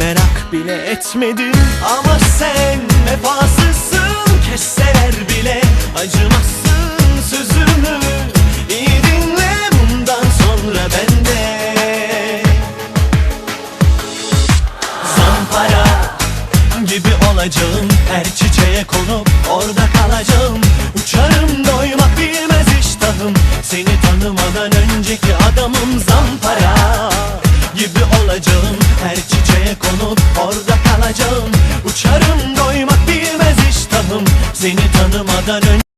Merak bile etmedim. Ama sen vefasızsın Kesseler bile acımazsın sözümü. İyi dinle bundan sonra bende Zampara gibi olacağım Her çiçeğe konup orada kalacağım. Uçarım doymak bilmez iştahım Seni tanımadan önceki adamım. Zampara Gibi olacağım Her çiçeğe konup orada kalacağım. Uçarım doymak bilmez iştahım. Seni tanımadan önce